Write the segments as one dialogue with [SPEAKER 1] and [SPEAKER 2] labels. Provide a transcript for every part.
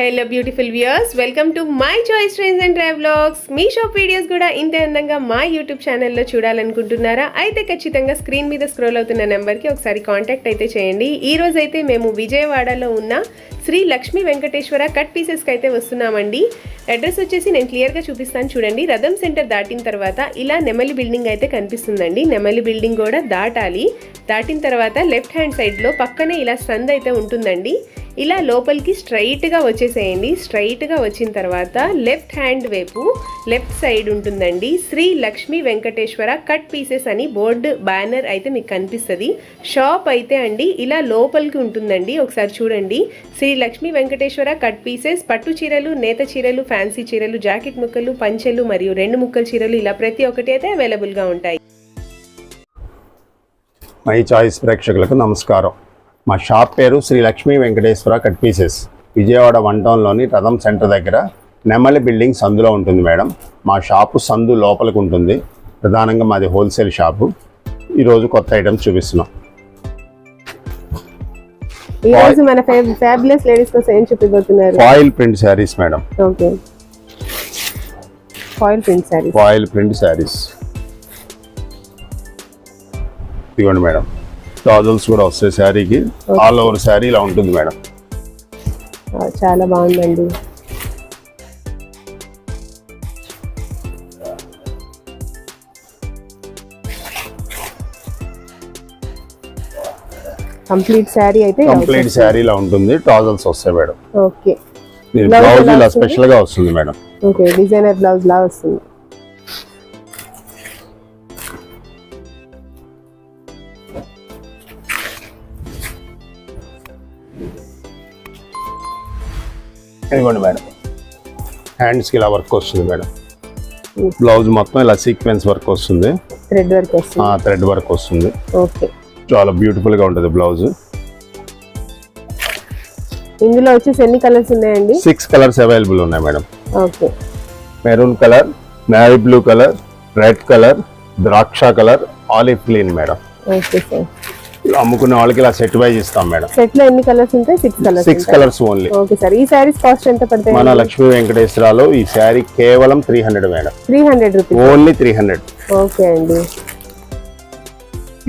[SPEAKER 1] Hello beautiful viewers welcome to my choice trains and travelogues me shop videos కూడా ఇంతే అందంగా మా YouTube ఛానల్లో చూడాలనుకుంటున్నారా? అయితే ఖచ్చితంగా స్క్రీన్ మీద స్క్రోల్ అవుతున్న నెంబర్కి ఒకసారి కాంటాక్ట్ అయితే చేయండి. ఈ రోజైతే అయితే మేము విజయవాడలో ఉన్న శ్రీ లక్ష్మీ వెంకటేశ్వర కట్ పీసెస్కి అయితే వస్తున్నామండి. అడ్రస్ వచ్చేసి నేను క్లియర్గా చూపిస్తాను చూడండి. రథం సెంటర్ దాటిన తర్వాత ఇలా నెమలి బిల్డింగ్ అయితే కనిపిస్తుందండి. నెమలి బిల్డింగ్ కూడా దాటాలి. దాటిన తర్వాత లెఫ్ట్ హ్యాండ్ సైడ్లో పక్కనే ఇలా సంద్ అయితే ఉంటుందండి. ఇలా లోపలికి స్ట్రైట్గా వచ్చేసేయండి. స్ట్రైట్గా వచ్చిన తర్వాత లెఫ్ట్ హ్యాండ్ వైపు లెఫ్ట్ సైడ్ ఉంటుందండి. శ్రీ లక్ష్మీ వెంకటేశ్వర కట్ పీసెస్ అని బోర్డు బ్యానర్ అయితే మీకు కనిపిస్తుంది. షాప్ అయితే అండి ఇలా లోపలికి ఉంటుందండి. ఒకసారి చూడండి. శ్రీ శ్రీ లక్ష్మీ వెంకటేశ్వర కట్ పీసెస్ పట్టు చీరలు నేత చీరలు ఫ్యాన్సీ చీరలు జాకెట్ ముక్కలు పంచెలు మరియు రెండు ముక్కల చీరలు ఇలా ప్రతి ఒక్కటి అయితే అవైలబుల్గా ఉంటాయి.
[SPEAKER 2] మై చాయిస్ ప్రేక్షకులకు నమస్కారం. మా షాప్ పేరు Shri Lakshmi Venkateswara cut pieces. Vijayawada one టౌన్లోని రథం సెంటర్ దగ్గర నెమలి బిల్డింగ్ సందులో ఉంటుంది మేడం. మా షాపు సందు లోపలికి ఉంటుంది. ప్రధానంగా మాది హోల్సేల్ షాపు. ఈరోజు కొత్త ఐటమ్స్ చూపిస్తున్నాం.
[SPEAKER 1] ఈ రోజు మన ఫ్యాబులస్ లేడీస్ కోసం ఏం చూపిపోతున్నారు
[SPEAKER 2] foil print saris madam.
[SPEAKER 1] Okay. Foil print sorry
[SPEAKER 2] foil print saris. ఇదిగోండి మేడం. టాజల్స్ కూడా వస్తాయి శారీకి. ఆల్ ఓవర్ శారీ ఇలా ఉంటుంది మేడం.
[SPEAKER 1] చాలా బాగుందండి. కంప్లీట్ శారీ అయితే
[SPEAKER 2] కంప్లీట్ శారీ ఇలా ఉంటుంది. టాజల్స్ వస్తాయి మేడం.
[SPEAKER 1] ఓకే. Blouse
[SPEAKER 2] బ్లౌజ్ ఇలా? స్పెషల్గా వస్తుంది మేడం.
[SPEAKER 1] ఓకే డిజైనర్ బ్లౌజ్ లా వస్తుంది.
[SPEAKER 2] ఇదిగోండి మేడం. హ్యాండ్స్కి ఇలా వర్క్ వస్తుంది మేడం. బ్లౌజ్ మొత్తం ఇలా సీక్వెన్స్ వర్క్ వస్తుంది.
[SPEAKER 1] థ్రెడ్ వర్క్ వస్తుంది.
[SPEAKER 2] థ్రెడ్ వర్క్ వస్తుంది.
[SPEAKER 1] ఓకే.
[SPEAKER 2] చాలా బ్యూటిఫుల్గా ఉంటుంది బ్లౌజ్
[SPEAKER 1] ఇందులో వచ్చేసి ఎన్ని కలర్స్ ఉన్నాయండి?
[SPEAKER 2] సిక్స్ కలర్స్ అవైలబుల్ ఉన్నాయి madam
[SPEAKER 1] okay.
[SPEAKER 2] Maroon colour navy blue colour red colour ద్రాక్ష colour olive green madam
[SPEAKER 1] okay sir.
[SPEAKER 2] అమ్ముకునే వాళ్ళకి ఇలా సెట్ వైజ్ ఇస్తాం మేడం
[SPEAKER 1] సెట్లో ఎన్ని కలర్స్ ఉంటాయి? Six colours
[SPEAKER 2] six colours only
[SPEAKER 1] okay sir. ఈ శారీస్ కాస్ట్ ఎంత పడతాయి?
[SPEAKER 2] మన లక్ష్మీ వెంకటేశ్వరలో ఈ శారీ కేవలం three hundred madam
[SPEAKER 1] three hundred rupees
[SPEAKER 2] only three hundred
[SPEAKER 1] okay అండి.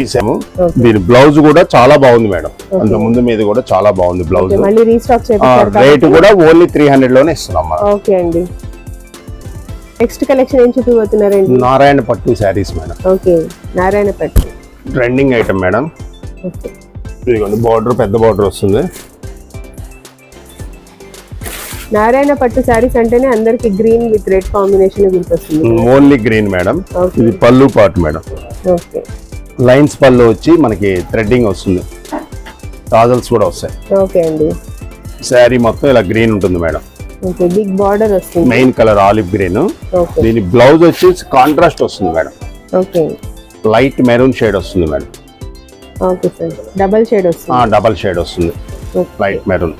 [SPEAKER 2] ఈ సేమ్
[SPEAKER 1] Okay.
[SPEAKER 2] దీని బ్లౌజ్ కూడా చాలా బాగుంది మేడం. అంత ముందు మీద కూడా చాలా బాగుంది బ్లౌజ్. రేట్ కూడా ఓన్లీ త్రీ హండ్రెడ్లోనే ఇస్తున్నాం
[SPEAKER 1] ఓకే అండి. నెక్స్ట్ కలెక్షన్ ఏం చూపిపోతున్నారండి
[SPEAKER 2] నారాయణ పట్టు శారీస్ మేడం.
[SPEAKER 1] ఓకే నారాయణ పట్టు.
[SPEAKER 2] Trending item madam. ఇదిగోండి బార్డర్ పెద్ద బార్డర్ వస్తుంది.
[SPEAKER 1] నారాయణ పట్టు శారీస్ అంటేనే అందరికి గ్రీన్ విత్ రెడ్ కాంబినేషన్ గుర్తొస్తుంది.
[SPEAKER 2] Only green madam. ఇది పళ్ళు పార్ట్ మేడం.
[SPEAKER 1] ఓకే.
[SPEAKER 2] లైన్స్ పళ్ళు వచ్చి మనకి థ్రెడ్డింగ్ వస్తుంది. టాజల్స్ కూడా వస్తాయి.
[SPEAKER 1] ఓకే అండి.
[SPEAKER 2] శారీ మొత్తం ఇలా గ్రీన్ ఉంటుంది మేడం.
[SPEAKER 1] ఓకే బిగ్ బార్డర్ వస్తుంది.
[SPEAKER 2] Main colour olive green. దీని బ్లౌజ్ వచ్చి కాంట్రాస్ట్ వస్తుంది madam.
[SPEAKER 1] Okay.
[SPEAKER 2] Light maroon shade వస్తుంది madam.
[SPEAKER 1] Okay sir. Double shade వస్తుంది.
[SPEAKER 2] డబల్ షేడ్ వస్తుంది. Light maroon.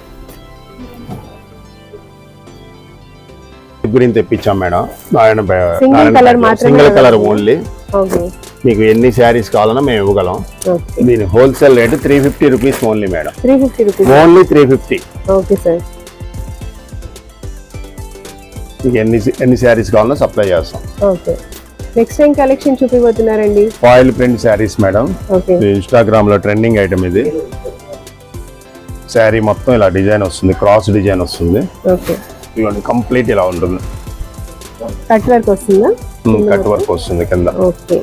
[SPEAKER 2] Green తెప్పించాం madam. Single colour. Only
[SPEAKER 1] okay.
[SPEAKER 2] మీకు ఎన్ని శారీస్ కావాలన్నా మేము ఇవ్వగలం. దీని wholesale rate three fifty rupees only madam.
[SPEAKER 1] Three fifty rupees
[SPEAKER 2] only three fifty
[SPEAKER 1] okay sir.
[SPEAKER 2] మీకు ఎన్ని ఎన్ని శారీస్ కావాలన్నా సప్లై చేస్తాం.
[SPEAKER 1] Okay. Next time collection చూపిపోతున్నారండి
[SPEAKER 2] foil print saris madam.
[SPEAKER 1] Okay.
[SPEAKER 2] ఇన్స్టాగ్రామ్లో ట్రెండింగ్ ఐటమ్ ఇది. శారీ మొత్తం ఇలా డిజైన్ వస్తుంది క్రాస్ డిజైన్ వస్తుంది. ఇవన్నీ కంప్లీట్ ఇలా ఉంటుంది.
[SPEAKER 1] కట్ వర్క్ వస్తుందా?
[SPEAKER 2] కట్ వర్క్ వస్తుంది కింద.
[SPEAKER 1] ఓకే.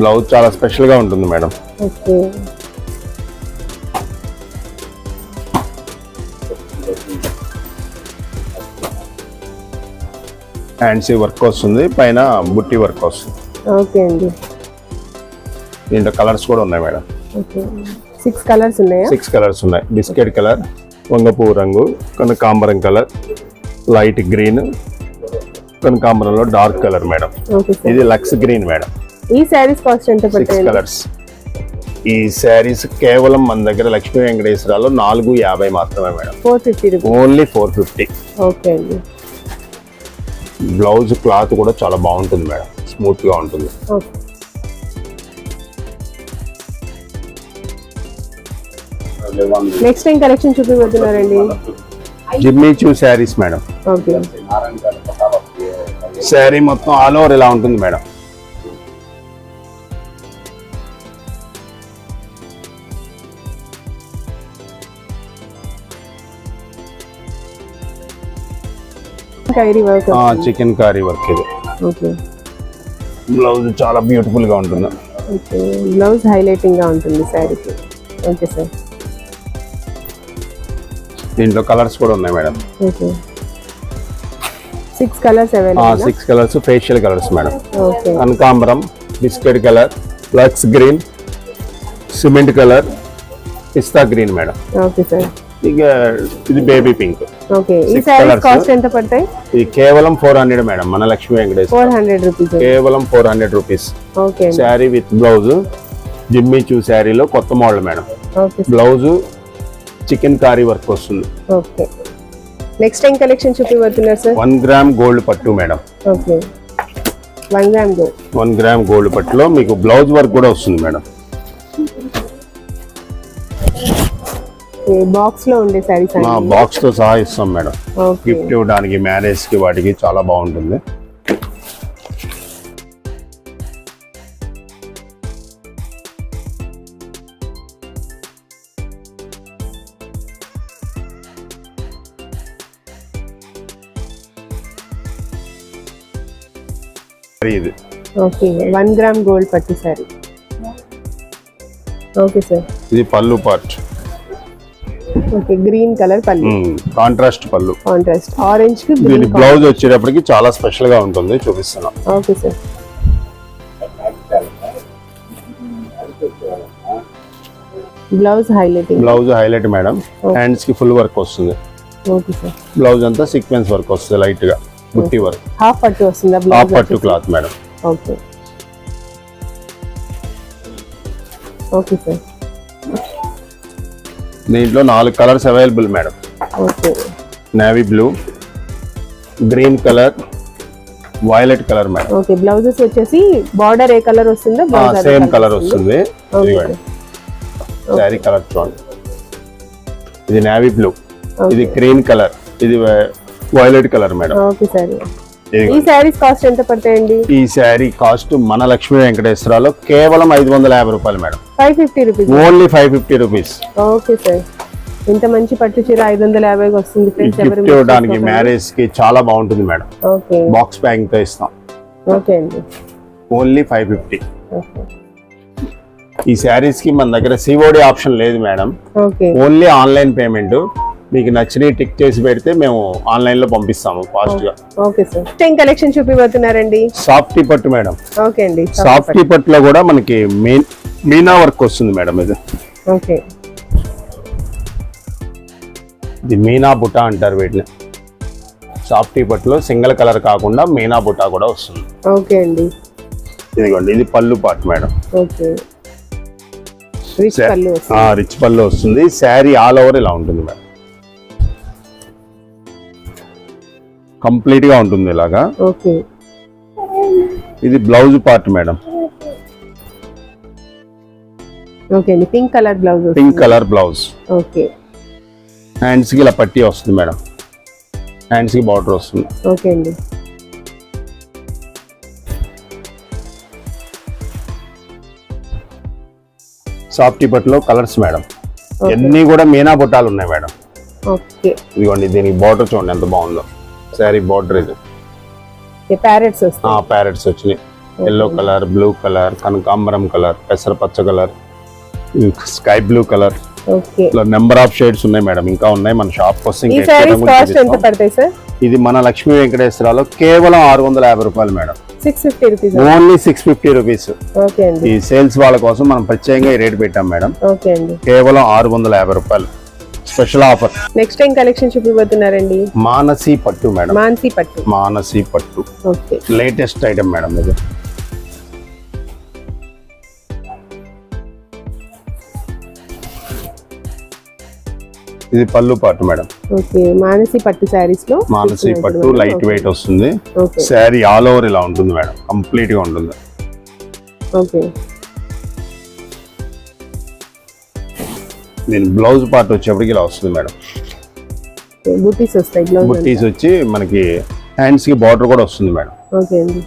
[SPEAKER 2] బ్లౌజ్ చాలా స్పెషల్గా ఉంటుంది మేడం. హ్యాండ్స్ వర్క్ వస్తుంది పైన బుట్టి వర్క్ వస్తుంది.
[SPEAKER 1] ఓకే అండి.
[SPEAKER 2] దీంట్లో కలర్స్ కూడా ఉన్నాయి మేడం.
[SPEAKER 1] సిక్స్ కలర్స్ ఉన్నాయా?
[SPEAKER 2] సిక్స్ కలర్స్ ఉన్నాయి. బిస్కెట్ కలర్ వంగపువ్వు రంగు కనకాంబరం కలర్ లైట్ గ్రీన్ కనకాంబరంలో డార్క్ కలర్ మేడం. ఇది లక్స్ గ్రీన్ మేడం.
[SPEAKER 1] ఈ శారీస్ కాస్ట్ ఎంత పడతాయండి?
[SPEAKER 2] కలర్స్ ఈ శారీస్ కేవలం మన దగ్గర లక్ష్మీ వెంకటేశ్వరాలో నాలుగు యాభై మాత్రమే madam.
[SPEAKER 1] Four fifty
[SPEAKER 2] only four fifty
[SPEAKER 1] okay అండి.
[SPEAKER 2] బ్లౌజ్ క్లాత్ కూడా చాలా బాగుంటుంది మేడం. స్మూత్గా ఉంటుంది
[SPEAKER 1] next time collection చూపిపోతున్నారండి
[SPEAKER 2] Jimmy Choo saris madam.
[SPEAKER 1] Okay
[SPEAKER 2] sari మొత్తం ఆల్ ఓవర్ ఇలా ఉంటుంది మేడం?
[SPEAKER 1] కైరీ వర్క్
[SPEAKER 2] చికెన్ కర్రీ వర్క్ ఇది.
[SPEAKER 1] ఓకే
[SPEAKER 2] బ్లౌజ్ చాలా బ్యూటిఫుల్గా ఉంటుంది.
[SPEAKER 1] ఓకే బ్లౌజ్ హైలైటింగ్గా ఉంటుంది శారీకి. ఓకే సార్
[SPEAKER 2] దీంట్లో కలర్స్ కూడా ఉన్నాయి madam
[SPEAKER 1] okay six colours available
[SPEAKER 2] six colours facial colours madam
[SPEAKER 1] okay
[SPEAKER 2] కనకాంబరం బిస్కెట్ కలర్ లక్స్ గ్రీన్ సిమెంట్ కలర్ పిస్తా గ్రీన్ మేడం
[SPEAKER 1] ఓకే సార్
[SPEAKER 2] ఇక ఇది బేబీ పింక్
[SPEAKER 1] ఓకే ఈ
[SPEAKER 2] Six
[SPEAKER 1] శారీస్
[SPEAKER 2] colours.
[SPEAKER 1] కాస్ట్ ఎంత పడతాయి?
[SPEAKER 2] ఇది కేవలం ఫోర్ హండ్రెడ్ మేడం మన లక్ష్మీ
[SPEAKER 1] ఫోర్ హండ్రెడ్ రూపీస్
[SPEAKER 2] కేవలం four hundred rupees
[SPEAKER 1] okay
[SPEAKER 2] sari with blouse Jimmy Choo శారీలో కొత్త model madam. Blouse chicken curry work వస్తుంది.
[SPEAKER 1] ఓకే నెక్స్ట్ టైం కలెక్షన్ చూపిపోతున్నారు సార్
[SPEAKER 2] వన్ గ్రామ్ గోల్డ్ పట్టు madam.
[SPEAKER 1] Okay one gram
[SPEAKER 2] one gram gold పట్టులో మీకు blouse work కూడా వస్తుంది madam.
[SPEAKER 1] బాక్స్లో ఉండే శారీస్
[SPEAKER 2] మా బాక్స్తో సహా ఇస్తాం మేడం. గిఫ్ట్ ఇవ్వడానికి మ్యారేజ్కి వాటికి చాలా బాగుంటుంది. ఇది.
[SPEAKER 1] ఓకే వన్ గ్రామ్ గోల్డ్ పట్టు శారీ ఓకే సార్
[SPEAKER 2] ఇది పళ్ళు పార్ట్
[SPEAKER 1] ఓకే గ్రీన్ కలర్ పల్లి
[SPEAKER 2] కాంట్రాస్ట్ పళ్ళు.
[SPEAKER 1] కాంట్రాస్ట్. ఆరెంజ్కి
[SPEAKER 2] దీని బ్లౌజ్ వచ్చేటప్పటికి చాలా స్పెషల్గా ఉంటుంది చూపిస్తున్నాం.
[SPEAKER 1] Okay sir blouse highlighting
[SPEAKER 2] blouse highlight madam హ్యాండ్స్కి ఫుల్ వర్క్ వస్తుంది.
[SPEAKER 1] ఓకే సార్
[SPEAKER 2] బ్లౌజ్ అంతా సీక్వెన్స్ వర్క్ వస్తుంది లైట్గా. బుట్టి వర్క్
[SPEAKER 1] హాఫ్ పట్టు వస్తుందా
[SPEAKER 2] హాఫ్ పట్టు cloth madam
[SPEAKER 1] okay okay sir
[SPEAKER 2] దీంట్లో నాలుగు colours available madam. Navy blue green colour violet colour madam.
[SPEAKER 1] Okay blouses వచ్చేసి బార్డర్ ఏ కలర్ వస్తుందో
[SPEAKER 2] సేమ్ కలర్ వస్తుంది. శారీ కలర్ చూడండి. ఇది నేవీ బ్లూ ఇది గ్రీన్ కలర్ ఇది violet colour madam.
[SPEAKER 1] Okay sir ఈ శారీస్ కాస్ట్ ఎంత పడతాయండి?
[SPEAKER 2] ఈ శారీ కాస్ట్ మన లక్ష్మీ వెంకటేశ్వరలో కేవలం ఐదు వందల యాభై రూపాయలు madam.
[SPEAKER 1] Five fifty rupees.
[SPEAKER 2] Only five fifty rupees.
[SPEAKER 1] Okay sir. ఇంత మంచి పట్టు చీర ఐదు వందల యాభైకి వస్తుంది
[SPEAKER 2] గిఫ్ట్ ఇవ్వడానికి మ్యారేజ్కి చాలా బాగుంటుంది మేడం.
[SPEAKER 1] ఓకే.
[SPEAKER 2] బాక్స్ ప్యాకింగ్తో ఇస్తాం.
[SPEAKER 1] ఓకే అండి.
[SPEAKER 2] Only five fifty. ఈ శారీస్కి మన దగ్గర సిఓడి ఆప్షన్ లేదు మేడం. Only online payment. మీకు నచ్చినవి టిక్ చేసి పెడితే మేము ఆన్లైన్లో పంపిస్తాము ఫాస్ట్గా.
[SPEAKER 1] Okay sir. టెన్ కలెక్షన్ చూపిపోతున్నారండి
[SPEAKER 2] సాఫ్టీ పట్టు మేడం.
[SPEAKER 1] ఓకే అండి.
[SPEAKER 2] సాఫ్టీ పట్టులో కూడా మనకి మీనా వర్క్ వస్తుంది మేడం ఇది.
[SPEAKER 1] ఓకే.
[SPEAKER 2] ఇది మీనా బుటా అంటారు వీటిని. సాఫ్టీ పట్టులో సింగిల్ కలర్ కాకుండా మీనా బుటా కూడా వస్తుంది.
[SPEAKER 1] ఓకే అండి.
[SPEAKER 2] ఇదిగోండి ఇది పళ్ళు పాటు మేడం.
[SPEAKER 1] ఓకే. రిచ్ పళ్ళు వస్తుంది.
[SPEAKER 2] శారీ ఆల్ ఓవర్ ఇలా ఉంటుంది మేడం. కంప్లీట్గా ఉంటుంది ఇలాగా.
[SPEAKER 1] ఓకే.
[SPEAKER 2] ఇది బ్లౌజ్ పార్ట్ మేడం.
[SPEAKER 1] ఓకే అండి. Pink colour blouse
[SPEAKER 2] pink colour blouse.
[SPEAKER 1] Okay.
[SPEAKER 2] హ్యాండ్స్కి ఇలా పట్టి వస్తుంది మేడం. హ్యాండ్స్కి బార్డర్ వస్తుంది.
[SPEAKER 1] ఓకే అండి.
[SPEAKER 2] సాఫ్టీ పట్టులో కలర్స్ మేడం. అన్ని కూడా మీనా బుట్టాలు ఉన్నాయి మేడం.
[SPEAKER 1] ఓకే.
[SPEAKER 2] ఇదిగోండి దీనికి బార్డర్ చూడండి ఎంత బాగుందో. శారీ బార్డర్ ఇది.
[SPEAKER 1] ప్యారెట్స్
[SPEAKER 2] ప్యారెట్స్ వచ్చినాయి. ఎల్లో కలర్ బ్లూ కలర్ కనకాంబరం కలర్ పెసర పచ్చ కలర్ స్కై బ్లూ కలర్ ఇట్లా నెంబర్ ఆఫ్ షేడ్స్ ఉన్నాయి మేడం. ఇంకా ఉన్నాయి మన షాప్
[SPEAKER 1] సార్?
[SPEAKER 2] ఇది మన లక్ష్మీ వెంకటేశ్వరలో కేవలం ఆరు వందల యాభై రూపాయలు madam. Only six fifty rupees ఈ సేల్స్ వాళ్ళ కోసం మనం ప్రత్యేకంగా ఈ రేట్ పెట్టాం మేడం. కేవలం ఆరు వందల యాభై రూపాయలు. Special offer.
[SPEAKER 1] Next time collection చూపిపోతున్నారండి
[SPEAKER 2] Manasi పట్టు మేడం.
[SPEAKER 1] మాన్సీ పట్టు.
[SPEAKER 2] మానసి పట్టు.
[SPEAKER 1] ఓకే.
[SPEAKER 2] లేటెస్ట్ ఐటమ్ మేడం ఇది. ఇది పళ్ళు పాటు మేడం.
[SPEAKER 1] ఓకే. మానసి పట్టు శారీస్లో
[SPEAKER 2] మానసి పట్టు లైట్ వెయిట్ వస్తుంది. శారీ ఆల్ ఓవర్ ఇలా ఉంటుంది మేడం. కంప్లీట్గా ఉంటుంది.
[SPEAKER 1] ఓకే.
[SPEAKER 2] దీని బ్లౌజ్ పార్ట్ వచ్చేప్పటికి ఇలా వస్తుంది మేడం.
[SPEAKER 1] బుటీస్ వస్తాయి బ్లౌజ్
[SPEAKER 2] బుట్టీస్ వచ్చి మనకి హ్యాండ్స్కి బార్డర్ కూడా వస్తుంది మేడం.
[SPEAKER 1] ఓకే అండి.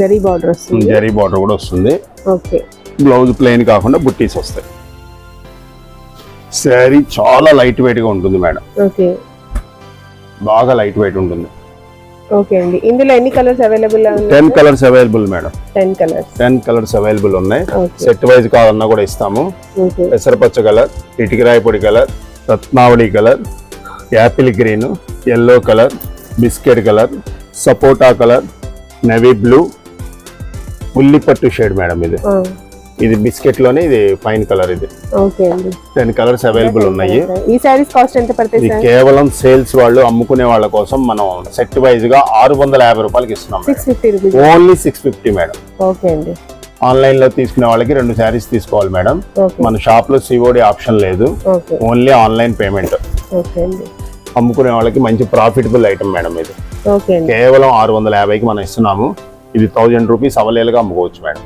[SPEAKER 1] జరీ బార్డర్ వస్తుంది?
[SPEAKER 2] జరీ బార్డర్ కూడా వస్తుంది.
[SPEAKER 1] ఓకే.
[SPEAKER 2] బ్లౌజ్ ప్లెయిన్ కాకుండా బుట్టీస్ వస్తాయి. శారీ చాలా లైట్ వెయిట్గా ఉంటుంది మేడం.
[SPEAKER 1] ఓకే.
[SPEAKER 2] బాగా లైట్ వెయిట్ ఉంటుంది.
[SPEAKER 1] ఓకే అండి. ఇందులో ఎన్ని కలర్స్ అవైలబుల్ ఉన్నాయి?
[SPEAKER 2] Ten colours available madam.
[SPEAKER 1] Ten colours.
[SPEAKER 2] Ten colours available ఉన్నాయి. సెట్ వైజ్ కావాలన్నా కూడా ఇస్తాము. పెసరపచ్చ కలర్ ఇటుకరాయి పొడి కలర్ రత్నావళి colour apple green yellow colour biscuit colour సపోటా కలర్ నవీ బ్లూ ఉల్లిపట్టు షేడ్ మేడం ఇది. ఇది బిస్కెట్లోనే ఇది ఫైన్ కలర్ ఇది.
[SPEAKER 1] ఓకే అండి.
[SPEAKER 2] టెన్ కలర్స్ అవైలబుల్ ఉన్నాయి.
[SPEAKER 1] ఈ సారీస్ కాస్ట్ ఎంత పడతాయి
[SPEAKER 2] ఇది
[SPEAKER 1] సార్?
[SPEAKER 2] కేవలం సేల్స్ వాళ్ళు అమ్ముకునే వాళ్ళ కోసం మనం సెట్ వైజ్గా ఆరు వందల యాభై రూపాయలకి ఇస్తున్నాం only six fifty madam.
[SPEAKER 1] Okay అండి.
[SPEAKER 2] ఆన్లైన్లో తీసుకునే వాళ్ళకి రెండు శారీస్ తీసుకోవాలి మేడం. మన షాప్లో సిఓడి ఆప్షన్ లేదు. ఓన్లీ ఆన్లైన్ పేమెంట్ అమ్ముకునే వాళ్ళకి మంచి ప్రాఫిటబుల్ ఐటమ్ మేడం ఇది. కేవలం ఆరు వందల యాభైకి మనం ఇస్తున్నాము. ఇది థౌజండ్ రూపీస్ అవలేలుగా అమ్ముకోవచ్చు మేడం.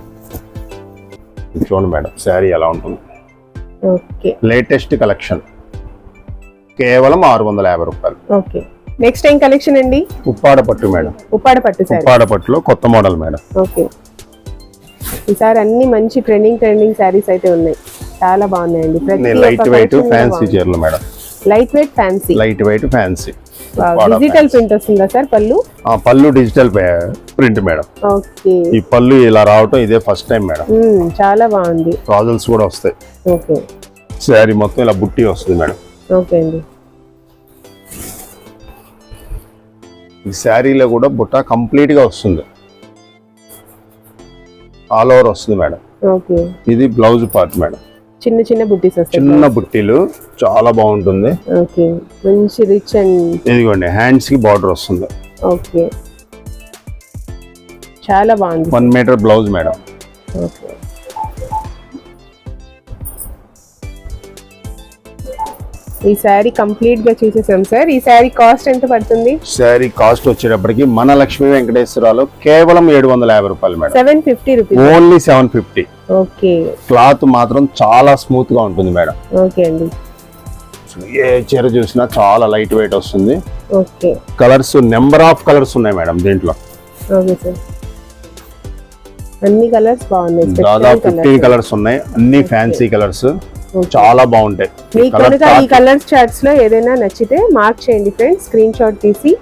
[SPEAKER 2] చూడండి మేడం శారీ ఎలా ఉంటుంది?
[SPEAKER 1] ఓకే.
[SPEAKER 2] Latest collection. కేవలం ఆరు వందల యాభై రూపాయలు.
[SPEAKER 1] ఓకే. నెక్స్ట్ టైం కలెక్షన్ అండి?
[SPEAKER 2] ఉప్పాడ పట్టు మేడం.
[SPEAKER 1] ఉప్పాడ పట్టు
[SPEAKER 2] ఉప్పాడ పట్టులో కొత్త మోడల్ మేడం.
[SPEAKER 1] ఓకే. ఈసారి అన్ని మంచి ట్రెండింగ్ ట్రెండింగ్ శారీస్ అయితే ఉన్నాయి. చాలా బాగున్నాయండి.
[SPEAKER 2] లైట్ వెయిట్ ఫ్యాన్సీ చీరలు madam.
[SPEAKER 1] Light weight fancy.
[SPEAKER 2] Light weight fancy.
[SPEAKER 1] Digital print వస్తుందా సార్ పళ్ళు?
[SPEAKER 2] పళ్ళు డిజిటల్ ప్రింట్ మేడం.
[SPEAKER 1] ఓకే.
[SPEAKER 2] ఈ పళ్ళు ఇలా రావటం ఇదే ఫస్ట్ టైం మేడం.
[SPEAKER 1] చాలా బాగుంది.
[SPEAKER 2] రాజల్స్ కూడా వస్తాయి.
[SPEAKER 1] ఓకే.
[SPEAKER 2] శారీ మొత్తం ఇలా బుట్టి వస్తుంది మేడం.
[SPEAKER 1] ఓకే అండి.
[SPEAKER 2] ఈ శారీలో కూడా బుట్ట కంప్లీట్గా వస్తుంది. ఆల్ ఓవర్ వస్తుంది మేడం.
[SPEAKER 1] ఓకే.
[SPEAKER 2] ఇది బ్లౌజ్ పార్ట్ మేడం.
[SPEAKER 1] చిన్న చిన్న బుట్టీస్
[SPEAKER 2] చిన్న బుట్టీలు చాలా బాగుంటుంది.
[SPEAKER 1] ఓకే మంచి రిచ్ అండ్
[SPEAKER 2] ఇదిగోండి హ్యాండ్స్కి బార్డర్ వస్తుంది.
[SPEAKER 1] ఓకే. చాలా బాగుంది.
[SPEAKER 2] One metre blouse madam
[SPEAKER 1] okay. ఈ శారీ కంప్లీట్గా చూసేసాం సార్ ఈ శారీ కాస్ట్ ఎంత పడుతుంది?
[SPEAKER 2] శారీ కాస్ట్ వచ్చేటప్పటికి మన లక్ష్మీ వెంకటేశ్వరరావు కేవలం ఏడు వందల యాభై రూపాయలు madam
[SPEAKER 1] seven fifty rupees
[SPEAKER 2] only seven fifty
[SPEAKER 1] okay
[SPEAKER 2] cloth మాత్రం చాలా స్మూత్గా ఉంటుంది మేడం
[SPEAKER 1] ఓకే అండి.
[SPEAKER 2] ఏ చీర చూసినా చాలా లైట్ వెయిట్ వస్తుంది.
[SPEAKER 1] Okay
[SPEAKER 2] colours number of colours ఉన్నాయి మేడం దీంట్లో.
[SPEAKER 1] ఓకే సార్ అన్ని కలర్స్ బాగున్నాయి.
[SPEAKER 2] దాదాపు ఫిఫ్టీన్
[SPEAKER 1] కలర్స్
[SPEAKER 2] ఉన్నాయి. అన్ని ఫ్యాన్సీ కలర్స్ చాలా బాగుంటాయి.
[SPEAKER 1] మీకు కనుక ఈ కలర్ చార్ట్స్లో ఏదైనా నచ్చితే మార్క్ చేయండి ఫ్రెండ్స్ స్క్రీన్ షాట్ తీసి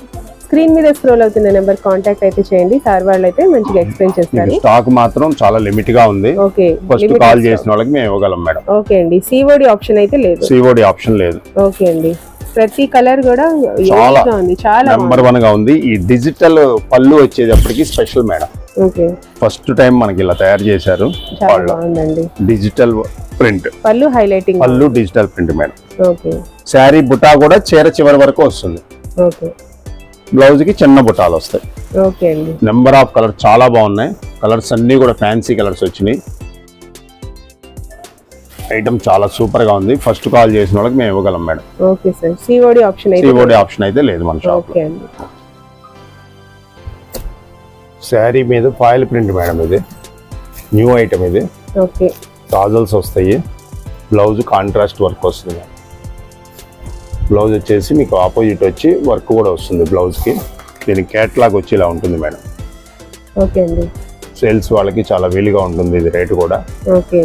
[SPEAKER 1] స్క్రీన్ మీద స్క్రోల్ అవుతున్న నెంబర్ కాంటాక్ట్ అయితే చేయండి. సార్ వాళ్ళు అయితే మంచిగా ఎక్స్ప్లెయిన్ చేస్తారు.
[SPEAKER 2] స్టాక్ మాత్రం చాలా లిమిట్గా ఉంది
[SPEAKER 1] ఓకే
[SPEAKER 2] ఫస్ట్ కాల్ చేసిన వాళ్ళకి మేము ఇవ్వగలం మేడం
[SPEAKER 1] ఓకే అండి. సిఓడి ఆప్షన్ అయితే లేదు.
[SPEAKER 2] సిఓడి ఆప్షన్ లేదు.
[SPEAKER 1] ఓకే అండి. ప్రతి కలర్ కూడా
[SPEAKER 2] చాలా.
[SPEAKER 1] ఉంది. చాలా
[SPEAKER 2] నెంబర్ వన్గా ఉంది. ఈ డిజిటల్ పళ్ళు వచ్చేటప్పటికి special madam
[SPEAKER 1] okay
[SPEAKER 2] first time మనకి ఇలా తయారు చేశారు డిజిటల్ ప్రింట్.
[SPEAKER 1] పళ్ళు హైలైటింగ్.
[SPEAKER 2] పళ్ళు digital print madam.
[SPEAKER 1] Okay.
[SPEAKER 2] Sari buta కూడా చీర చివరి వరకు వస్తుంది.
[SPEAKER 1] ఓకే.
[SPEAKER 2] బ్లౌజ్కి చిన్న బుటాలు వస్తాయి.
[SPEAKER 1] ఓకే అండి.
[SPEAKER 2] నెంబర్ ఆఫ్ కలర్ చాలా బాగున్నాయి. కలర్స్ అన్నీ కూడా ఫ్యాన్సీ కలర్స్ వచ్చినాయి. ఐటమ్ చాలా సూపర్గా ఉంది. ఫస్ట్ కాల్ చేసిన వాళ్ళకి మేము ఇవ్వగలం madam.
[SPEAKER 1] Okay sir. COD option అయితే
[SPEAKER 2] సిఓడి ఆప్షన్ అయితే లేదు మన షాప్
[SPEAKER 1] ఓకే అండి.
[SPEAKER 2] శారీ మీద ఫాయిల్ ప్రింట్ మేడం ఇది. న్యూ ఐటమ్ ఇది.
[SPEAKER 1] ఓకే.
[SPEAKER 2] టాజల్స్ వస్తాయి. బ్లౌజ్ కాంట్రాస్ట్ వర్క్ వస్తుంది. బ్లౌజ్ వచ్చేసి మీకు ఆపోజిట్ వచ్చి వర్క్ కూడా వస్తుంది బ్లౌజ్కి. దీని క్యాట్లాగ్ వచ్చి ఇలా ఉంటుంది మేడం.
[SPEAKER 1] ఓకే అండి.
[SPEAKER 2] సేల్స్ వాళ్ళకి చాలా వీలుగా ఉంటుంది ఇది రేటు కూడా.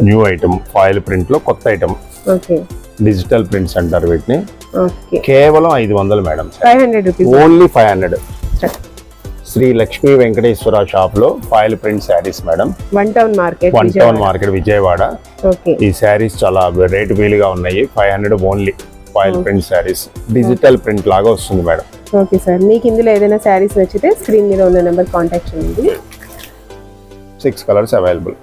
[SPEAKER 2] న్యూ ఐటమ్ ఫాయిల్ ప్రింట్లో కొత్త ఐటమ్.
[SPEAKER 1] ఓకే.
[SPEAKER 2] డిజిటల్ ప్రింట్స్ అంటారు వీటిని. కేవలం ఐదు వందలు madam.
[SPEAKER 1] Five hundred rupees.
[SPEAKER 2] Only five hundred. Shri Lakshmi Venkateswara షాప్లో foil print saris madam
[SPEAKER 1] one town market
[SPEAKER 2] one town market Vijayawada ఈ శారీస్ చాలా రేటు వీలుగా ఉన్నాయి. Five hundred only foil print saris digital print లాగా వస్తుంది మేడం
[SPEAKER 1] ఓకే సార్ మీకు ఇందులో ఏదైనా శారీస్ నచ్చితే స్క్రీన్ మీద ఉన్న నెంబర్ కాంటాక్ట్ చేయండి.
[SPEAKER 2] Six colours available